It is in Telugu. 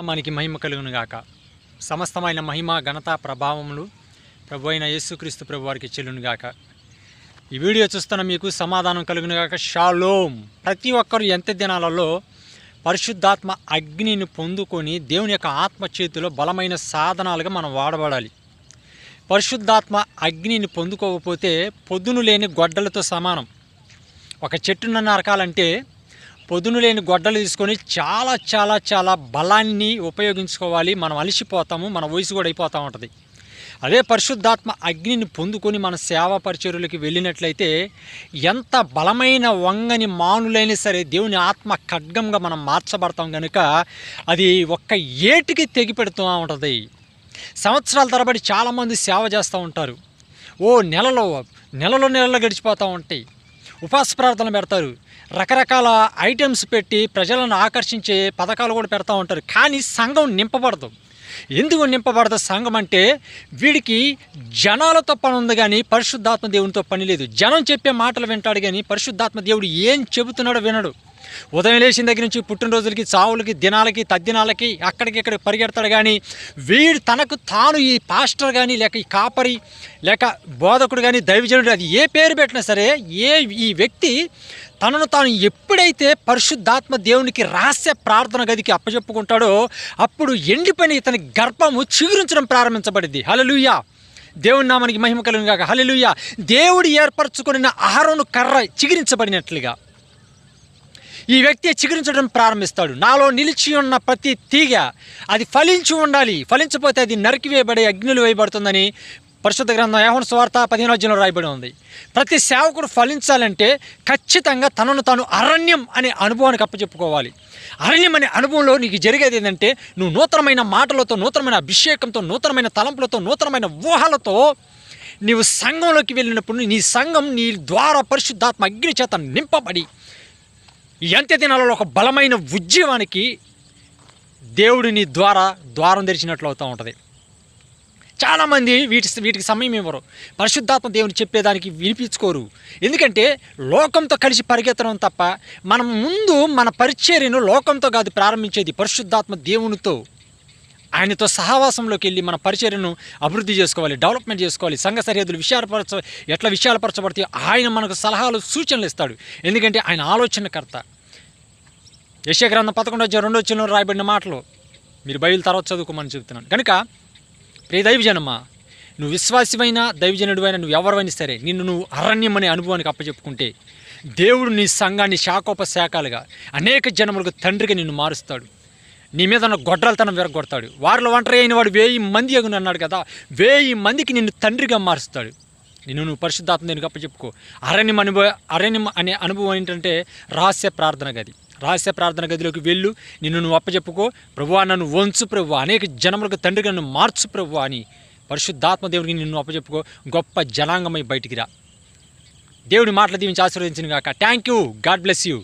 మనకి మహిమ కలుగునుగాక సమస్తమైన మహిమ ఘనత ప్రభావములు ప్రభు అయిన యేసుక్రీస్తు ప్రభు వారికి చెల్లునుగాక ఈ వీడియో చూస్తున్న మీకు సమాధానం కలుగునుగాక షాలోమ్ ప్రతి ఒక్కరు ఎంత దినాలలో పరిశుద్ధాత్మ అగ్నిని పొందుకొని దేవుని యొక్క ఆత్మ చేతిలో బలమైన సాధనాలుగా మనం వాడబడాలి. పరిశుద్ధాత్మ అగ్నిని పొందుకోకపోతే పొద్దును లేని గొడ్డలతో సమానం. ఒక చెట్టును నరకాలంటే పొదును లేని గొడ్డలు తీసుకొని చాలా చాలా చాలా బలాన్ని ఉపయోగించుకోవాలి. మనం అలసిపోతాము మన వయసు కూడా అయిపోతూ ఉంటుంది. అదే పరిశుద్ధాత్మ అగ్నిని పొందుకొని మన సేవా పరిచర్యలకు వెళ్ళినట్లయితే ఎంత బలమైన వంగని మానులైనా సరే దేవుని ఆత్మ ఖడ్గంగా మనం మార్చబడతాం కనుక అది ఒక్క ఏటికి తెగిపెడుతూ ఉంటుంది. సంవత్సరాల తరబడి చాలామంది సేవ చేస్తూ ఉంటారు. ఓ నెలలో నెలలో నెలలో గడిచిపోతూ ఉంటాయి. ఉపాస ప్రార్థనలు పెడతారు. రకరకాల ఐటమ్స్ పెట్టి ప్రజలను ఆకర్షించే పథకాలు కూడా పెడతా ఉంటారు. కానీ సంఘం నింపబడదు. ఎందుకు నింపబడదు సంఘం అంటే వీడికి జనాలతో పని ఉంది కానీ పరిశుద్ధాత్మ దేవునితో పని లేదు. జనం చెప్పే మాటలు వింటాడు కానీ పరిశుద్ధాత్మ దేవుడు ఏం చెబుతున్నాడో వినడు. ఉదయం లేచిన దగ్గర నుంచి పుట్టినరోజులకి చావులకి దినాలకి తద్దినాలకి అక్కడికి ఇక్కడ పరిగెడతాడు కానీ వీడు తనకు తాను ఈ పాస్టర్ కానీ లేక ఈ కాపరి లేక బోధకుడు కానీ దైవజనుడు అది ఏ పేరు పెట్టినా సరే ఏ ఈ వ్యక్తి తనను తాను ఎప్పుడైతే పరిశుద్ధాత్మ దేవునికి రహస్య ప్రార్థన గదికి అప్పచెప్పుకుంటాడో అప్పుడు ఎండిపోయిన ఇతని గర్భము చిగురించడం ప్రారంభించబడింది. హలలుయా దేవుని నామానికి మహిమ కలుగును కాక దేవుడు ఏర్పరచుకున్న ఆహారం కర్ర చిగురించబడినట్లుగా. ఈ వ్యక్తి చిగురించడం ప్రారంభిస్తాడు. నాలో నిలిచి ఉన్న ప్రతి తీగ అది ఫలించి ఉండాలి. ఫలించపోతే అది నరికివేయబడి అగ్నిలు వేయబడుతుందని పరిశుద్ధ గ్రంథం యోహన స్వార్త పదిహేను అధ్యాయంలో రాయబడి ఉంది. ప్రతి సేవకుడు ఫలించాలంటే ఖచ్చితంగా తనను తాను అరణ్యం అనే అనుభవానికి అప్పచెప్పుకోవాలి. అరణ్యం అనే అనుభవంలో నీకు జరిగేది ఏంటంటే నువ్వు నూతనమైన మాటలతో నూతనమైన అభిషేకంతో నూతనమైన తలంపులతో నూతనమైన ఊహలతో నీవు సంఘంలోకి వెళ్ళినప్పుడు నీ సంఘం నీ ద్వారా పరిశుద్ధాత్మ అగ్ని చేత నింపబడి అంత్య దినాలలో ఒక బలమైన ఉద్యమానికి దేవుడిని ద్వారా ద్వారం తెరిచినట్లు అవుతూ ఉంటుంది. చాలామంది వీటి వీటికి సమయం ఇవ్వరు. పరిశుద్ధాత్మ దేవుని చెప్పేదానికి వినిపించుకోరు. ఎందుకంటే లోకంతో కలిసి పరిగెత్తడం తప్ప మనం ముందు మన పరిచర్యను లోకంతో కాదు ప్రారంభించేది పరిశుద్ధాత్మ దేవునితో. ఆయనతో సహవాసంలోకి వెళ్ళి మన పరిచర్యను అభివృద్ధి చేసుకోవాలి డెవలప్మెంట్ చేసుకోవాలి సంఘ సరిహద్దులు విషయాలపరచ ఎట్లా విషయాలపరచబడితే ఆయన మనకు సలహాలు సూచనలు ఇస్తాడు. ఎందుకంటే ఆయన ఆలోచనకర్త. యశగ్రంథం పదకొండు వచ్చే రెండో వచ్చిన రాయబడిన మాటలు. మీరు బైబిల్ తర్వాత చదువుకోమని చెబుతున్నాను కనుక ప్రియ దైవజనమ్మా నువ్వు విశ్వాసమైన దైవజనుడివైన నువ్వు ఎవరివైనా సరే నిన్ను నువ్వు అరణ్యం అనే అనుభవానికి అప్పచెప్పుకుంటే దేవుడు నీ సంఘాన్ని శాఖోపశాఖలుగా అనేక జనములకు తండ్రిగా నిన్ను మారుస్తాడు. నీ మీద ఉన్న గొడ్రలతనం విరగొడతాడు. వారిలో ఒంటరి అయిన వాడు వేయి మంది ఎగును అన్నాడు కదా వేయి మందికి నిన్ను తండ్రిగా మారుస్తాడు. నిన్ను నువ్వు పరిశుద్ధాత్మ దేనికి అప్పచెప్పుకో అరణ్యం అనుభవ అరణ్యం అనే అనుభవం ఏంటంటే రహస్య ప్రార్థన గది. రహస్య ప్రార్థన గదిలోకి వెళ్ళు. నిన్ను నువ్వు అప్పచెప్పుకో ప్రభువా నన్ను వంచు ప్రభు అనేక జనములకు తండ్రిగా నన్ను మార్చు ప్రభు అని పరిశుద్ధాత్మ దేవుడికి నిన్ను అప్పచెప్పుకో గొప్ప జనాంగమై బయటికి రా. దేవుడి మాటలు దీవించి ఆశీర్వదించిన కాక thank you God bless you